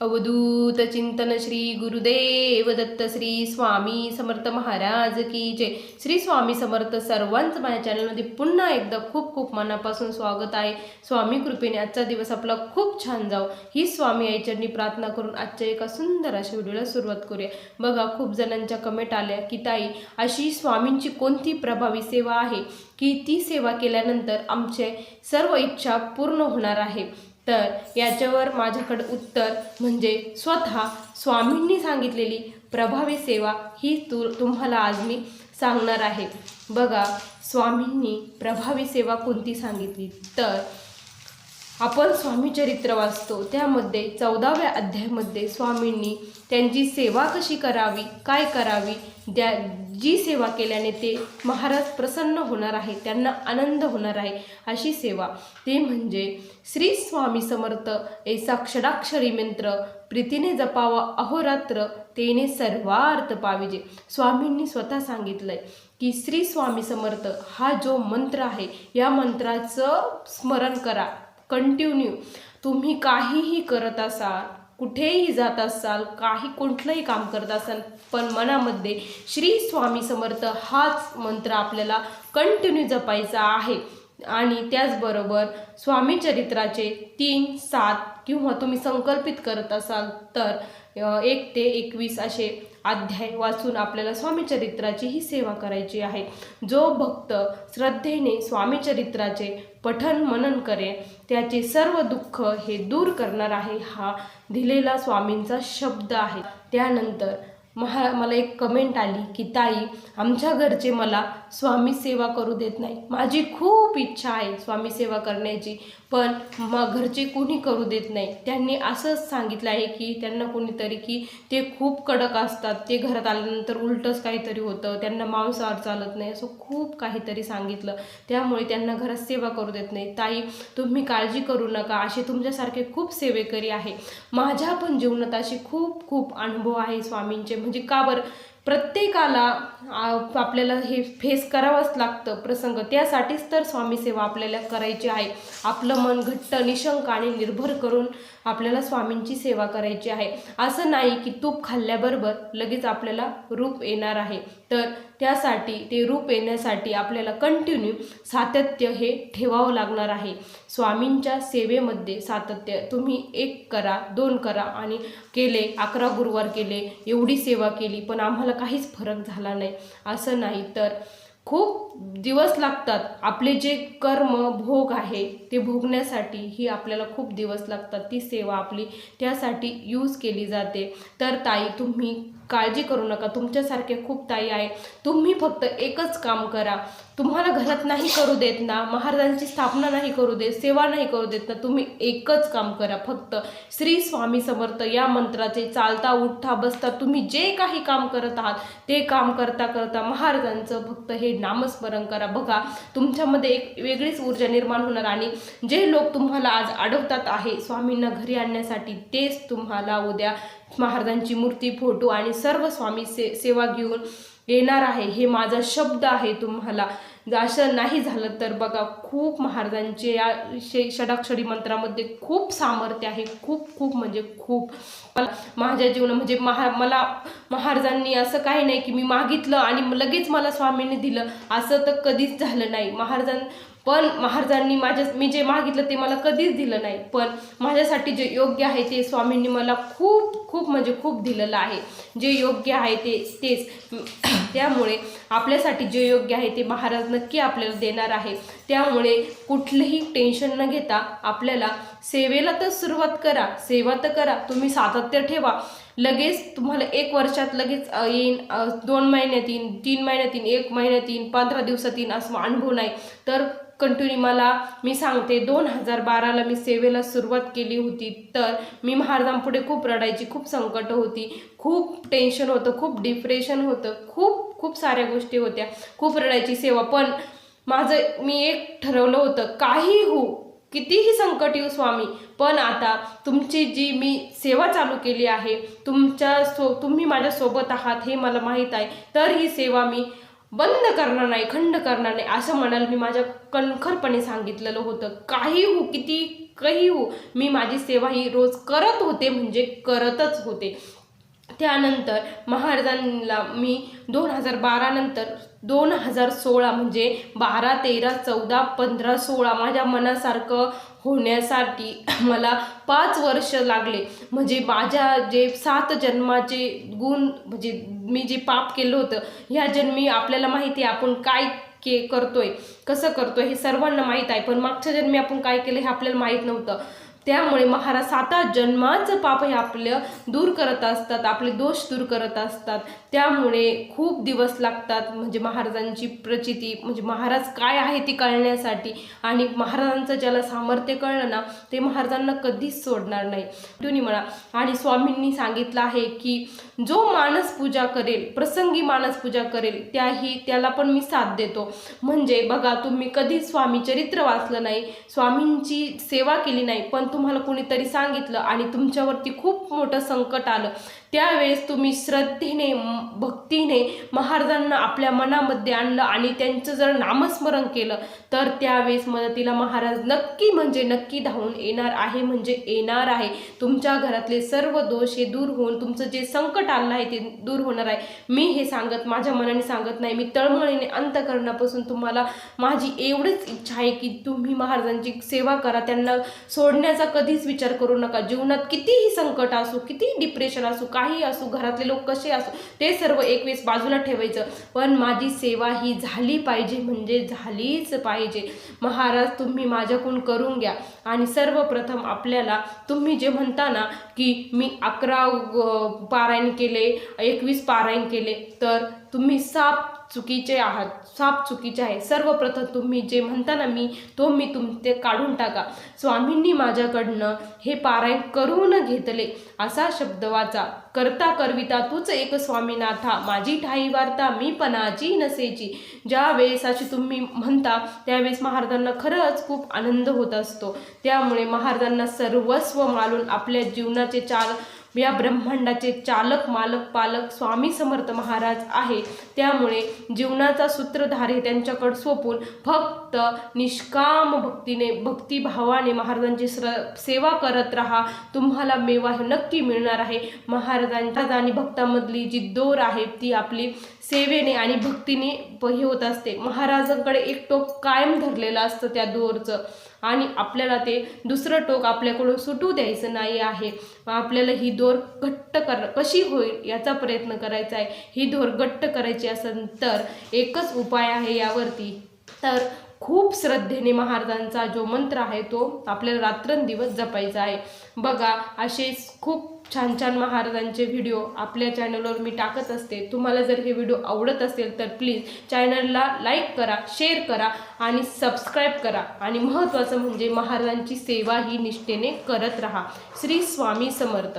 अवधूत चिंतन श्री गुरुदेव दत्त श्री स्वामी समर्थ महाराज की जय. श्री स्वामी समर्थ सर्वांचं माझ्या चॅनलमध्ये पुन्हा एकदा खूप खूप मनापासून स्वागत आहे. स्वामी कृपेने आजचा दिवस आपला खूप छान जाव. ही स्वामी आईचरणी प्रार्थना करून आजच्या एका सुंदर अशा व्हिडिओला सुरुवात करूया. बघा खूप जणांच्या कमेंट आल्या की ताई अशी स्वामींची कोणती प्रभावी सेवा आहे? की ती सेवा केल्यानंतर आमचे सर्व इच्छा पूर्ण होणार आहे. तर याच्यावर माझ्याकडे उत्तर म्हणजे स्वतः स्वामींनी सांगितलेली प्रभावी सेवा ही तू तुम्हाला आज मी सांगणार आहे. बघा स्वामींनी प्रभावी सेवा कोणती सांगितली? तर आपण स्वामीचरित्र वाचतो. त्यामध्ये चौदाव्या अध्यायामध्ये स्वामींनी त्यांची सेवा कशी करावी काय करावी द्या जी सेवा केल्याने ते महाराज प्रसन्न होणार आहे त्यांना आनंद होणार आहे अशी सेवा. ते म्हणजे श्री स्वामी समर्थ ऐसा क्षडाक्षरी मंत्र प्रीतीने जपावा अहोरात्र तेने सर्वार्थ पाविजे. स्वामींनी स्वतः सांगितलंय की श्री स्वामी समर्थ हा जो मंत्र आहे या मंत्राचं स्मरण करा. कंटिन्यू तुम्ही काहीही करत असाल कुठेही जात असाल काही कुठलंही काम करत असाल पण मनामध्ये श्री स्वामी समर्थ हाच मंत्र आपल्याला कंटिन्यू जपायचा आहे. आणि त्याचबरोबर स्वामी चरित्राचे तीन सात किंवा तुम्ही संकल्पित करत असाल तर एक ते एकवीस असे अध्याय वाचून आपल्याला स्वामी चरित्राची ही सेवा करायची आहे. जो भक्त श्रद्धेने स्वामी चरित्राचे पठन मनन करेल त्याचे सर्व दुःख हे दूर करणार आहे हा दिलेला स्वामींचा शब्द आहे. त्यानंतर महा मला एक कमेंट आली की ताई आमच्या घरचे मला स्वामी सेवा करू देत नाही. माझी खूप इच्छा आहे स्वामी सेवा करण्याची पण मग घरचे कोणी करू देत नाही. त्यांनी असंच सांगितलं आहे की त्यांना कोणीतरी की ते खूप कडक असतात. ते घरात आल्यानंतर उलटंच काहीतरी होतं. त्यांना मांसाहार चालत नाही. असं खूप काहीतरी सांगितलं. त्यामुळे त्यांना घरात सेवा करू देत नाही. ताई तुम्ही काळजी करू नका. असे तुमच्यासारखे खूप सेवेकरी आहे. माझ्या पण जीवनात असे खूप खूप अनुभव आहे स्वामींचे. म्हणजे का बरं प्रत्येकाला आपल्याला हे फेस करावंच लागतं प्रसंग. त्यासाठीच तर स्वामी सेवा आपल्याला करायची आहे. आपलं मन घट्ट निशंक आणि निर्भर करून आपल्याला स्वामींची सेवा करायची आहे. असं नाही की तूप खाल्ल्याबरोबर लगेच आपल्याला रूप येणार आहे. तर त्यासाठी ते रूप येण्यासाठी आपल्याला कंटिन्यू सातत्य हे ठेवावं लागणार आहे. स्वामींच्या सेवेमध्ये सातत्य तुम्ही एक करा दोन करा आणि केले अकरा गुरुवार केले एवढी सेवा केली पण आम्हाला काहीच फरक झाला नाही. असं नाही. तर खूप दिवस लागतात. आपले जे कर्म भोग आहे ते भोगण्यासाठी ही आपल्याला खूप दिवस लागतात. ती सेवा आपली त्यासाठी यूज केली जाते. तर ताई तुम्ही काळजी करू नका. तुमच्यासारखे खूप ताई आहे. तुम्ही फक्त एकच काम करा. तुम्हाला घरात नाही करू देत ना महाराजांची स्थापना नाही करू देत सेवा नाही करू देत ना तुम्ही एकच काम करा. फक्त श्री स्वामी समर्थ या मंत्राचे चालता उठता बसता तुम्ही जे काही काम करत आहात ते काम करता करता महाराजांचं फक्त हे नामस्मरण करा. बघा तुमच्यामध्ये एक वेगळीच ऊर्जा निर्माण होणार आणि जे लोक तुम्हाला आज अडवतात आहे स्वामींना घरी आणण्यासाठी तेच तुम्हाला उद्या महाराजांची मूर्ती फोटो आणि सर्व स्वामी से सेवा घेऊन येणार आहे. हे माझा शब्द आहे तुम्हाला. जर असं नाही झालं तर बघा खूप महाराजांचे या शे षडाक्षरी मंत्रामध्ये खूप सामर्थ्य आहे. खूप खूप म्हणजे खूप. मला माझ्या जीवना म्हणजे महा मला महाराजांनी असं काही नाही की मी मागितलं आणि लगेच मला स्वामींनी दिलं. असं तर कधीच झालं नाही. महाराजां पण महाराजांनी माझ्या मी जे मागितलं ते मला कधीच दिलं नाही. पण माझ्यासाठी जे योग्य आहे ते स्वामींनी मला खूप खूप म्हणजे खूप दिलेलं आहे. जे योग्य आहे ते तेच. त्यामुळे आपल्यासाठी जे योग्य आहे ते महाराज नक्की आपल्याला देणार आहे. त्यामुळे कुठलंही टेन्शन न घेता आपल्याला सेवेला तर सुरुवात करा सेवा तर करा तुम्ही सातत्य ठेवा. लगेच तुम्हाला एक वर्षात लगेच येईन दोन महिन्यात येईन तीन महिन्यात येईन एक महिन्यात येईन पंधरा दिवसात येईन असं अनुभव नाही. तर कंटिन्यू मला मी सांगते दोन हजार बाराला मी सेवेला सुरुवात केली होती. तर मी महाराजांपुढे खूप रडायची खूप संकट होती. खूप टेन्शन होतं खूप डिप्रेशन होतं खूप खूप साऱ्या गोष्टी होत्या. खूप रडायची सेवा. पण माझं मी एक ठरवलं होतं काही हो कितीही संकट येऊ स्वामी पण आता तुमची जी मी सेवा चालू केली आहे तुमच्या सो तुम्ही माझ्यासोबत आहात हे मला माहीत आहे. तर ही सेवा मी बंद करणार नाही खंड करणार नाही असं म्हणाल मी माझ्या कणखरपणे सांगितलेलं होतं. काही हो किती काही हो मी माझी सेवा ही रोज करत होते म्हणजे करतच होते. त्यानंतर महाराजांना मी दोन हजार बारानंतर दोन हजार सोळा म्हणजे बारा तेरा चौदा पंधरा सोळा माझ्या मनासारखं होण्यासाठी मला पाच वर्ष लागले. म्हणजे माझ्या जे सात जन्माचे गुण म्हणजे मी जे पाप केलं होतं ह्या जन्मी आपल्याला माहिती आहे आपण काय के करतोय कसं करतोय हे सर्वांना माहीत आहे. पण मागच्या जन्मी आपण काय केलं हे आपल्याला माहीत नव्हतं. त्यामुळे महाराज साता जन्माचं पाप हे आपलं दूर करत असतात आपले दोष दूर करत असतात. त्यामुळे खूप दिवस लागतात म्हणजे महाराजांची प्रचिती म्हणजे महाराज काय आहे ती कळण्यासाठी. आणि महाराजांचं ज्याला सामर्थ्य कळलं ना ते महाराजांना कधीच सोडणार नाही. दोन्ही म्हणा. आणि स्वामींनी सांगितलं आहे की जो माणस पूजा करेल प्रसंगी माणस पूजा करेल त्याही त्याला पण मी साथ देतो. म्हणजे बघा तुम्ही कधीच स्वामी चरित्र वाचलं नाही स्वामींची सेवा केली नाही पण तुम्हाला कुणीतरी सांगितलं आणि तुमच्यावरती खूप मोठं संकट आलं. त्यावेळेस तुम्ही श्रद्धेने भक्तीने महाराजांना आपल्या मनामध्ये आणलं आणि त्यांचं जर नामस्मरण केलं तर त्यावेळेस मदतीला महाराज नक्की म्हणजे नक्की धावून येणार आहे म्हणजे येणार आहे. तुमच्या घरातले सर्व दोष हे दूर होऊन तुमचं जे संकट आलं आहे ते दूर होणार आहे. मी हे सांगत माझ्या मनाने सांगत नाही. मी तळमळीने अंतकरणापासून तुम्हाला माझी एवढीच इच्छा आहे की तुम्ही महाराजांची सेवा करा. त्यांना सोडण्याचा कधीच विचार करू नका. जीवनात कितीही संकट असो कितीही डिप्रेशन असो काही असो घरातले लोक कसे असो ते सर्व एकवीस बाजूला ठेवायचं. पण माझी सेवा ही झाली पाहिजे म्हणजे झालीच पाहिजे. महाराज तुम्ही माझ्याकडून करून घ्या. आणि सर्वप्रथम आपल्याला तुम्ही जे म्हणता ना की मी अकरा पारायण केले एकवीस पारायण केले तर तुम्ही साप चुकीचे आहात साप चुकीचे आहे. सर्वप्रथम तुम्ही जे म्हणता ना मी तो मी तुम ते काढून टाका. स्वामींनी माझ्याकडनं हे पारायण करून घेतले. असा शब्द वाचा. करता करविता तूच एक स्वामीनाथा. माझी ठाई वार्ता मी पणाची नसेची. ज्या वेळेस अशी तुम्ही म्हणता त्यावेळेस महाराजांना खरंच खूप आनंद होत असतो. त्यामुळे महाराजांना सर्वस्व मालून आपल्या जीवनाचे चार या ब्रह्मांडाचे चालक मालक पालक स्वामी समर्थ महाराज आहे. त्यामुळे जीवनाचा सूत्रधार हे त्यांच्याकडे सोपून फक्त निष्काम भक्तीने भक्तिभावाने महाराजांची स्र सेवा करत राहा. तुम्हाला मेवा हे नक्की मिळणार आहे. महाराजांच्या आणि भक्तामधली जी दोर आहे ती आपली सेवेने आणि भक्तीने हे होत असते. महाराजांकडे एक टोक कायम धरलेलं असतं त्या दोरचं. आणि आपल्याला ते दुसरं टोक आपल्याकडून सुटू द्यायचं नाही आहे. आपल्याला ही दोर घट्ट कर कशी होईल याचा प्रयत्न करायचा आहे. ही दोर घट्ट करायची असेल तर एकच उपाय आहे यावरती. तर खूप श्रद्धेने महाराजांचा जो मंत्र आहे तो आपल्याला रात्रंदिवस जपायचा आहे. बघा असेच खूप छान छान महाराजांचे व्हिडिओ आपल्या चॅनलवर मी टाकत असते. तुम्हाला जर हे व्हिडिओ आवडत असेल तर प्लीज चॅनलला लाईक करा शेअर करा आणि सबस्क्राईब करा. आणि महत्त्वाचं म्हणजे महाराजांची सेवा ही निष्ठेने करत राहा. श्री स्वामी समर्थ.